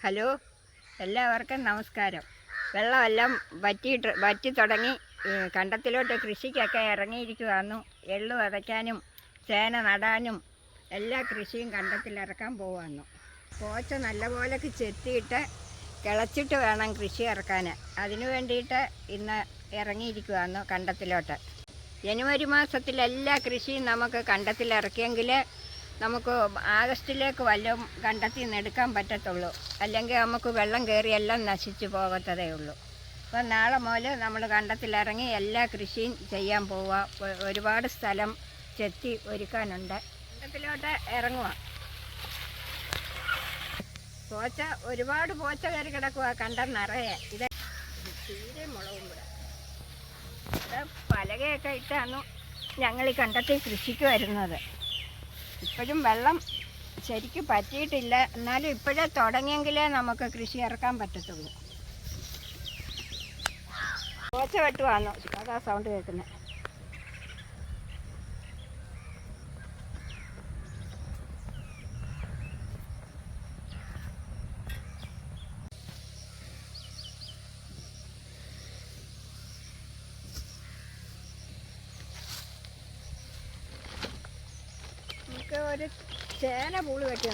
Hello എല്ലാവർക്കും നമസ്കാരം. വെള്ളമെല്ലാം വറ്റിയിട്ട് വറ്റി തുടങ്ങി. കണ്ടത്തിലോട്ട് കൃഷിക്കൊക്കെ ഇറങ്ങിയിരിക്കുവാന്നു എള്ളു വിതയ്ക്കാനും ചേന നടാനും എല്ലാ കൃഷിയും കണ്ടത്തിലിറക്കാൻ പോവാന്നു പോച്ച നല്ലപോലെ ചെത്തിയിട്ട് കിളച്ചിട്ട് വേണം കൃഷി ഇറക്കാൻ. അതിനു വേണ്ടിയിട്ട് ഇന്ന് ഇറങ്ങിയിരിക്കുവാന്നു കണ്ടത്തിലോട്ട്. ജനുവരി മാസത്തിൽ എല്ലാ കൃഷിയും നമുക്ക് കണ്ടത്തിലിറക്കിയെങ്കിൽ നമുക്ക് ആഗസ്റ്റിലേക്ക് വല്ലതും കണ്ടെത്തി നിന്നെടുക്കാൻ പറ്റത്തുള്ളൂ. അല്ലെങ്കിൽ നമുക്ക് വെള്ളം കയറി എല്ലാം നശിച്ചു പോകത്തതേ ഉള്ളൂ. അപ്പം നാളെ മുതൽ നമ്മൾ കണ്ടത്തിലിറങ്ങി എല്ലാ കൃഷിയും ചെയ്യാൻ പോവുക. ഒരുപാട് സ്ഥലം ചെത്തി ഒരുക്കാനുണ്ട്. കണ്ടത്തിലോട്ട് ഇറങ്ങുക. പോച്ച ഒരുപാട് പോച്ച കയറി കിടക്കുക കണ്ട നിറയെ. ഇത് തീരെ മുളകും കൂടെ. പലകയൊക്കെ ഇട്ടാണ് ഞങ്ങൾ ഈ കണ്ടത്തിൽ കൃഷിക്ക് വരുന്നത്. ഇപ്പോഴും വെള്ളം ശരിക്കും പറ്റിയിട്ടില്ല. എന്നാലും ഇപ്പോഴേ തുടങ്ങിയെങ്കിലേ നമുക്ക് കൃഷി ഇറക്കാൻ പറ്റത്തുള്ളൂ. ഓച്ച വെട്ടുവാണോ അതാ സൗണ്ട് കേൾക്കുന്നത് നമുക്ക് ഒരു ചേന പൂൾ വെട്ടി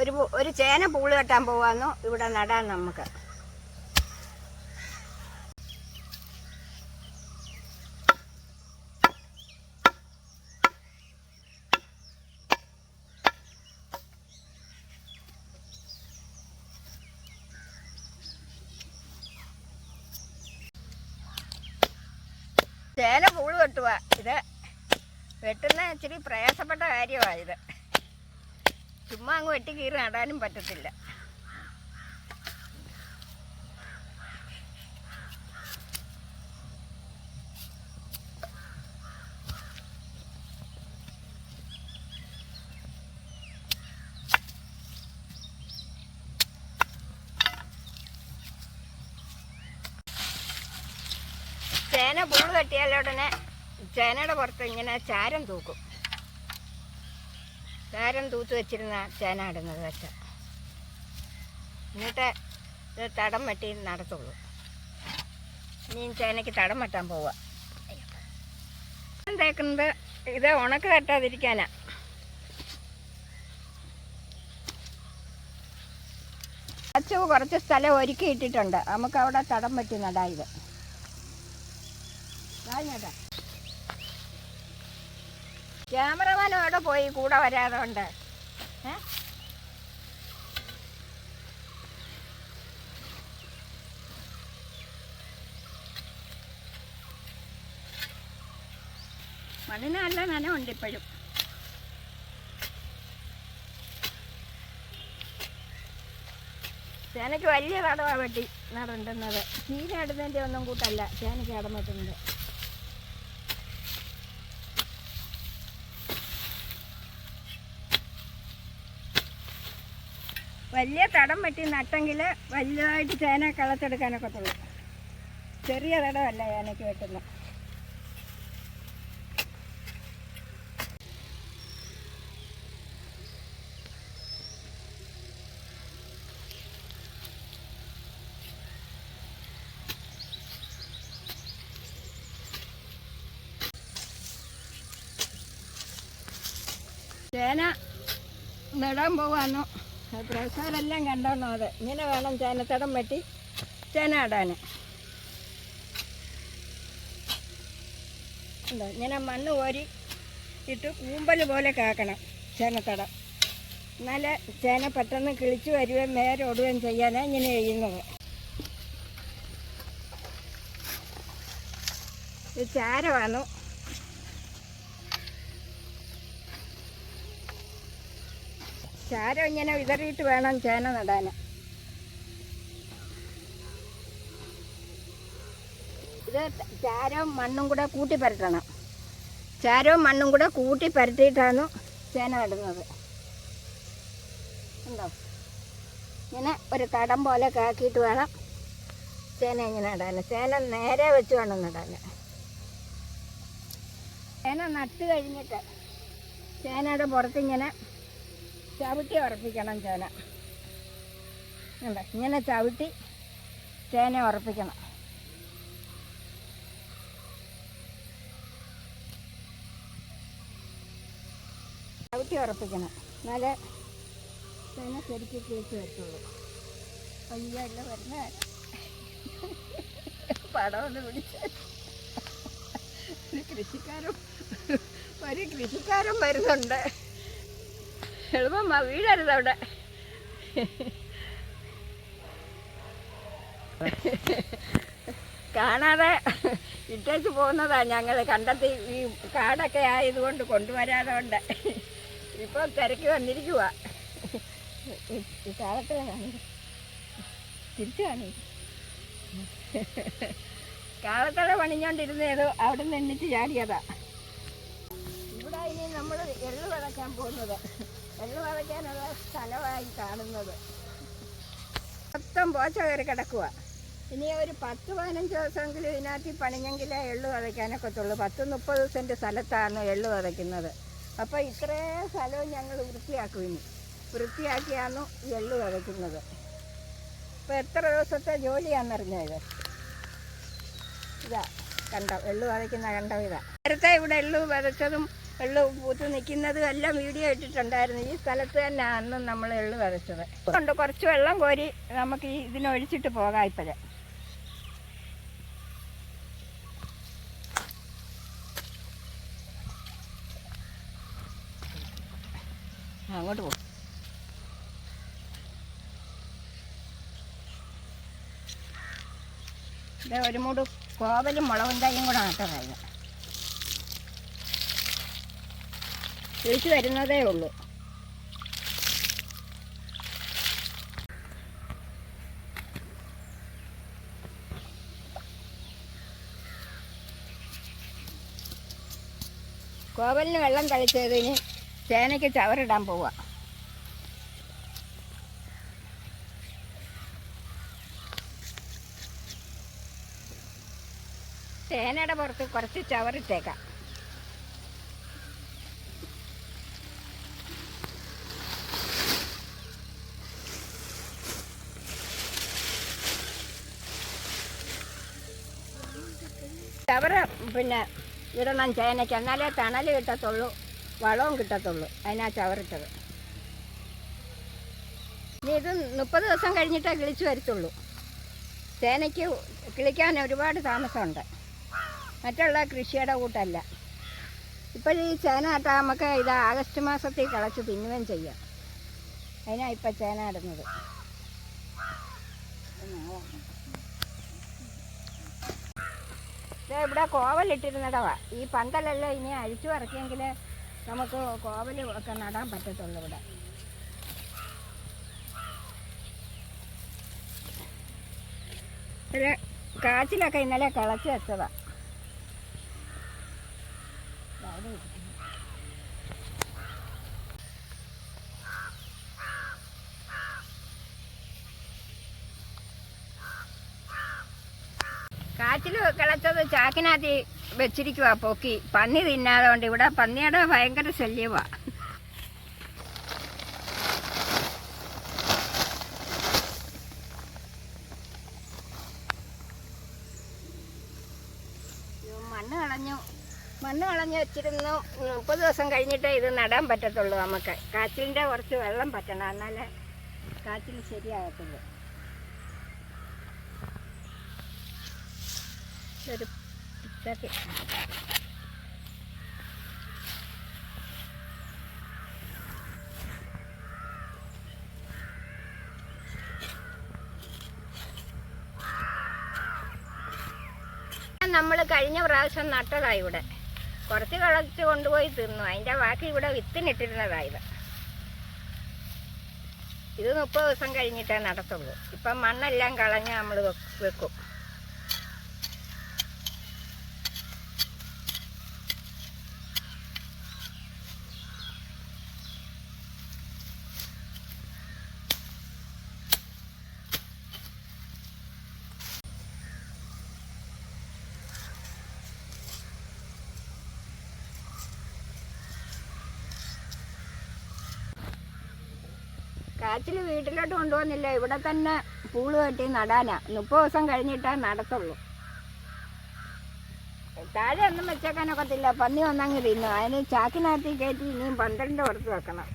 ഒരു ഒരു ചേന പൂൾ കെട്ടാൻ പോവാന്നു ഇവിടെ നടാൻ നമുക്ക്. ചേന പൂൾ കെട്ടുക ഇത് വെട്ടുന്ന ഇച്ചിരി പ്രയാസപ്പെട്ട കാര്യമാണ് ഇത്. ചുമ്മാ അങ്ങ് വെട്ടി കീറി നടാനും പറ്റത്തില്ല. ചേന പുഴു കെട്ടിയാലോടനെ ചേനയുടെ പുറത്ത് ഇങ്ങനെ ചാരം തൂക്കും. ചാരം തൂത്ത് വെച്ചിരുന്ന ചേന ഇടുന്നത് വെച്ച. എന്നിട്ട് ഇത് തടം വെട്ടി നടത്തുള്ളൂ. ഇനി ചേനയ്ക്ക് തടം വെട്ടാൻ പോവുക തേക്കുന്നത് ഇത് ഉണക്ക് തട്ടാതിരിക്കാനാ. അച്ചു കുറച്ച് സ്ഥലം ഒരുക്കി ഇട്ടിട്ടുണ്ട്. നമുക്ക് അവിടെ തടം പറ്റി നടാ ഇത് നടാം ക്യാമറമാൻ അവിടെ പോയി കൂടെ വരാതെ ഉണ്ട് ഏ? മണ്ണിന് നല്ല നനവുണ്ട് ഇപ്പോഴും. ചേനയ്ക്ക് വലിയ തടവാ വെട്ടി നടണ്ടുന്നത് ചീന ഇടുന്നതിന്റെ ഒന്നും കൂട്ടല്ല ചേനയ്ക്ക് വെട്ടുന്നത് വലിയ തടം പറ്റി നട്ടെങ്കിൽ വലുതായിട്ട് ചേന കളത്തെടുക്കാനൊക്കത്തുള്ളൂ ചെറിയ തടമല്ല ചേനയ്ക്ക് വെട്ടുന്നത് ചേന നടാൻ പോവാന്നു. പ്രൊഫസറെല്ലാം കണ്ടോണം അത്. ഇങ്ങനെ വേണം ചേനത്തടം വെട്ടി ചേന ഇടാൻ ഉണ്ടോ? ഇങ്ങനെ മണ്ണ് കോരി ഇട്ട് കൂമ്പൽ പോലെ കാക്കണം ചേനത്തടം എന്നാലേ ചേന പെട്ടെന്ന് കിളിച്ച് വരുകയും ഓടുകയും ചെയ്യാനാണ് ഇങ്ങനെ ചെയ്യുന്നത്. ഇത് ചാരമാണ് ചാരം ഇങ്ങനെ വിതറിയിട്ട് വേണം ചേന നടാൻ. ഇത് ചാരവും മണ്ണും കൂടെ കൂട്ടി പരട്ടണം ചാരവും മണ്ണും കൂടെ കൂട്ടി പരത്തിയിട്ടാണ് ചേന നടുന്നത്. ഉണ്ടോ ഇങ്ങനെ ഒരു തടം പോലെ കാക്കിയിട്ട് വേണം ചേന ഇങ്ങനെ നടാൻ. ചേന നേരെ വെച്ച് വേണം നടാൻ. ചേന നട്ട് കഴിഞ്ഞിട്ട് ചേനയുടെ പുറത്തിങ്ങനെ ചവിട്ടി ഉറപ്പിക്കണം ചേന. ഇങ്ങനെ ചവിട്ടി ചേന ഉറപ്പിക്കണം. ചവിട്ടി ഉറപ്പിക്കണം. എന്നാലേ ചേന ശരിക്കും കിളിച്ച് വരത്തുള്ളൂ. പയ്യല്ല വരുന്ന. പടം ഒന്ന് പിടിച്ച കൃഷിക്കാരും ഒരു കൃഷിക്കാരും വരുന്നുണ്ട്. എളുപ്പം വീഴരുത് അവിടെ. കാണാതെ ഇട്ടേച്ച് പോകുന്നതാ ഞങ്ങൾ കണ്ടെത്തി ഈ കാടൊക്കെ ആയതുകൊണ്ട് കൊണ്ടുവരാതെ ഉണ്ട് ഇപ്പോൾ തിരക്ക് വന്നിരിക്കുക ഈ കാലത്ത് തിരിച്ചു പണിഞ്ഞോണ്ടിരുന്നേതോ അവിടെ നിന്നിട്ട് ചാടിയതാ. ഇവിടെ ഇനി നമ്മൾ എള്ളു കിടക്കാൻ പോകുന്നത്. എള്ളു വിതയ്ക്കാനുള്ള സ്ഥലമായി കാണുന്നത്. മൊത്തം പോച്ച കയറി കിടക്കുക ഇനി ഒരു പത്ത് പതിനഞ്ച് ദിവസമെങ്കിലും ഇതിനകത്ത് പണിഞ്ഞെങ്കിലേ എള്ള് വിതയ്ക്കാനൊക്കത്തുള്ളൂ. പത്ത് മുപ്പത് സെന്റ് സ്ഥലത്താണ് എള്ള് വിതയ്ക്കുന്നത്. അപ്പോൾ ഇത്രേ സ്ഥലവും ഞങ്ങൾ വൃത്തിയാക്കും ഇനി. വൃത്തിയാക്കിയാണ് ഈ എള്ളു വിതയ്ക്കുന്നത്. ഇപ്പോൾ എത്ര ദിവസത്തെ ജോലിയാണെന്നറിഞ്ഞത് ഇതാ കണ്ടോ എള്ള് വതയ്ക്കുന്ന കണ്ടോ ഇതാ. നേരത്തെ ഇവിടെ എള്ള് വതച്ചതും എള്ളു പൂത്ത് നിൽക്കുന്നതും എല്ലാം വീഡിയോ ഇട്ടിട്ടുണ്ടായിരുന്നു. ഈ സ്ഥലത്ത് തന്നെ അന്ന് നമ്മൾ എള്ളു വരച്ചത് ഉണ്ട് കുറച്ച് വെള്ളം കോരി നമുക്ക് ഈ ഇതിനൊഴിച്ചിട്ട് പോകാം ഇപ്പോഴേ. അങ്ങോട്ട് പോകും ഒരു മൂട് കോവലും മുളകും തൈയും കൂടെ നട്ടതായിരുന്നു തിരിച്ചു വരുന്നതേ ഉള്ളൂ. കോവലിന് വെള്ളം കഴിച്ചതിന് ചേനയ്ക്ക് ചവറിടാൻ പോവുക ചേനയുടെ പുറത്ത് കുറച്ച് ചവറിട്ടേക്കാം. ചവറ് പിന്നെ ഇടണം ചേനയ്ക്ക്. എന്നാലേ തണൽ കിട്ടത്തുള്ളൂ വളവും കിട്ടത്തുള്ളൂ അതിനാ ചവറിട്ടത് ഇനി ഇത് മുപ്പത് ദിവസം കഴിഞ്ഞിട്ടേ കിളിച്ചു വരത്തുള്ളൂ. ചേനയ്ക്ക് കിളിക്കാൻ ഒരുപാട് താമസമുണ്ട്. മറ്റുള്ള കൃഷിയുടെ കൂട്ടല്ല. ഇപ്പോൾ ഈ ചേന ഇട്ടാൽ നമുക്ക് ഇത് ആഗസ്റ്റ് മാസത്തിൽ കിളച്ച് തിന്നുകയും ചെയ്യാം. അതിനാണ് ഇപ്പം ചേന നടുന്നത് ഇവിടെ കോവലിട്ടിരുന്നിടവാ ഈ പന്തലെല്ലാം ഇനി അഴിച്ചു ഇറക്കിയെങ്കിൽ നമുക്ക് കോവൽ ഒക്കെ നടാൻ പറ്റത്തുള്ളൂ ഇവിടെ. ഒരു കാച്ചിലൊക്കെ ഇന്നലെ കിളച്ച് വെച്ചതാ. ദാ അവിടെ കാച്ചിൽ കിളച്ചത് ചാക്കിനകത്ത് വെച്ചിരിക്കുക പൊക്കി. പന്നി തിന്നാതെ കൊണ്ട് ഇവിടെ പന്നിയുടെ ഭയങ്കര ശല്യമാ മണ്ണ് കളഞ്ഞു. മണ്ണ് കളഞ്ഞ് വെച്ചിരുന്നു. മുപ്പത് ദിവസം കഴിഞ്ഞിട്ടേ ഇത് നടാൻ പറ്റത്തുള്ളൂ നമുക്ക്. കാച്ചിലിന്റെ കുറച്ച് വെള്ളം പറ്റണം. എന്നാലേ കാച്ചിൽ ശരിയാകത്തുള്ളൂ. ഒരു പിച്ചാത്തി നമ്മൾ കഴിഞ്ഞ പ്രാവശ്യം നട്ടതാ ഇവിടെ. കുറച്ച് കളച്ച് കൊണ്ടുപോയി തിന്നു. അതിന്റെ ബാക്കി ഇവിടെ വിത്തിനിട്ടിരുന്നതാ ഇത്. ഇത് മുപ്പത് ദിവസം കഴിഞ്ഞിട്ടേ നടത്തുള്ളൂ. ഇപ്പം മണ്ണെല്ലാം കളഞ്ഞ് നമ്മൾ വെക്കും. കാച്ചിൽ വീട്ടിലോട്ട് കൊണ്ടുപോകുന്നില്ല ഇവിടെ തന്നെ പൂൾ കെട്ടി നടാനാ. മുപ്പത് ദിവസം കഴിഞ്ഞിട്ടേ നടത്തുള്ളൂ. താഴെ ഒന്നും വെച്ചേക്കാനൊക്കത്തില്ല. പന്നി വന്നങ്ങ് തിന്നു. അതിന് ചാക്കിനകത്ത് കയറ്റി ഇനിയും പന്ത്രണ്ട് പുറത്ത് വെക്കണം.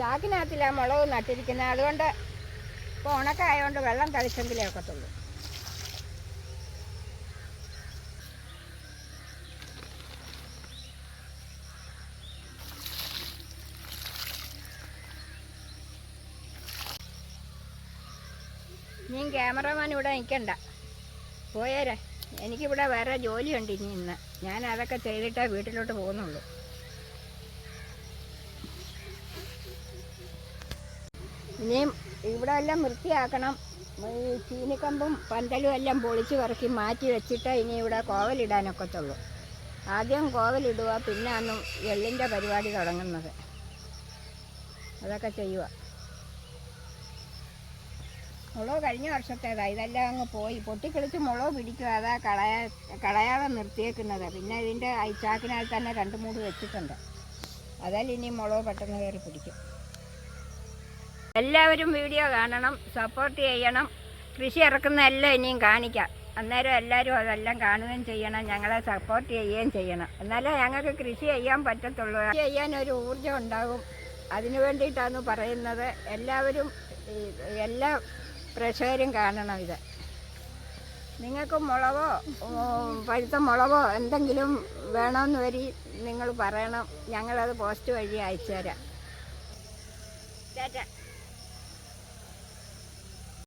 ചാക്കിനകത്തില്ല മുളക് നട്ടിരിക്കുന്നത് അതുകൊണ്ട് ഇപ്പോൾ ഉണക്കായതുകൊണ്ട് വെള്ളം തളിച്ചെങ്കിലേ ഒക്കത്തുള്ളൂ നീ ക്യാമറമാൻ ഇവിടെ നിൽക്കണ്ട പോയേരെ. എനിക്കിവിടെ വേറെ ജോലിയുണ്ട് ഇനി ഇന്ന്. ഞാൻ അതൊക്കെ ചെയ്തിട്ടേ വീട്ടിലോട്ട് പോകുന്നുള്ളൂ. ഇനിയും ഇവിടെ എല്ലാം വൃത്തിയാക്കണം. ഈ ചീനിക്കമ്പും പന്തലും എല്ലാം പൊളിച്ച് പറക്കി മാറ്റി വെച്ചിട്ട് ഇനി ഇവിടെ കോവലിടാനൊക്കത്തുള്ളൂ ആദ്യം കോവലിടുക പിന്നെ അന്ന് എള്ളിന്റെ പരിപാടി തുടങ്ങുന്നത്. അതൊക്കെ ചെയ്യുക മുളക് കഴിഞ്ഞ വർഷത്തേതാ ഇതെല്ലാം അങ്ങ് പോയി. പൊട്ടിക്കളിച്ച് മുളക് പിടിക്കുക അതാ കളയാ കളയാതെ നിർത്തിയേക്കുന്നത്. പിന്നെ ഇതിന്റെ അയച്ചാക്കിനകത്ത് തന്നെ രണ്ട് മൂട് വെച്ചിട്ടുണ്ട്. അതിൽ ഇനി മുളക് പെട്ടെന്ന് കയറി പിടിക്കും. എല്ലാവരും വീഡിയോ കാണണം സപ്പോർട്ട് ചെയ്യണം. കൃഷി ഇറക്കുന്ന എല്ലാം ഇനിയും കാണിക്കാം. അന്നേരം എല്ലാവരും അതെല്ലാം കാണുകയും ചെയ്യണം ഞങ്ങളെ സപ്പോർട്ട് ചെയ്യുകയും ചെയ്യണം. എന്നാലേ ഞങ്ങൾക്ക് കൃഷി ചെയ്യാൻ പറ്റത്തുള്ളൂ. കൃഷി ചെയ്യാൻ ഒരു ഊർജം ഉണ്ടാകും. അതിനു വേണ്ടിയിട്ടാണ് പറയുന്നത്. എല്ലാവരും എല്ലാ പ്രേക്ഷകരും കാണണം ഇത്. നിങ്ങൾക്ക് മുളകോ പഴുത്ത മുളകോ എന്തെങ്കിലും വേണമെന്ന് വരി നിങ്ങൾ പറയണം. ഞങ്ങളത് പോസ്റ്റ് വഴി അയച്ചു തരാം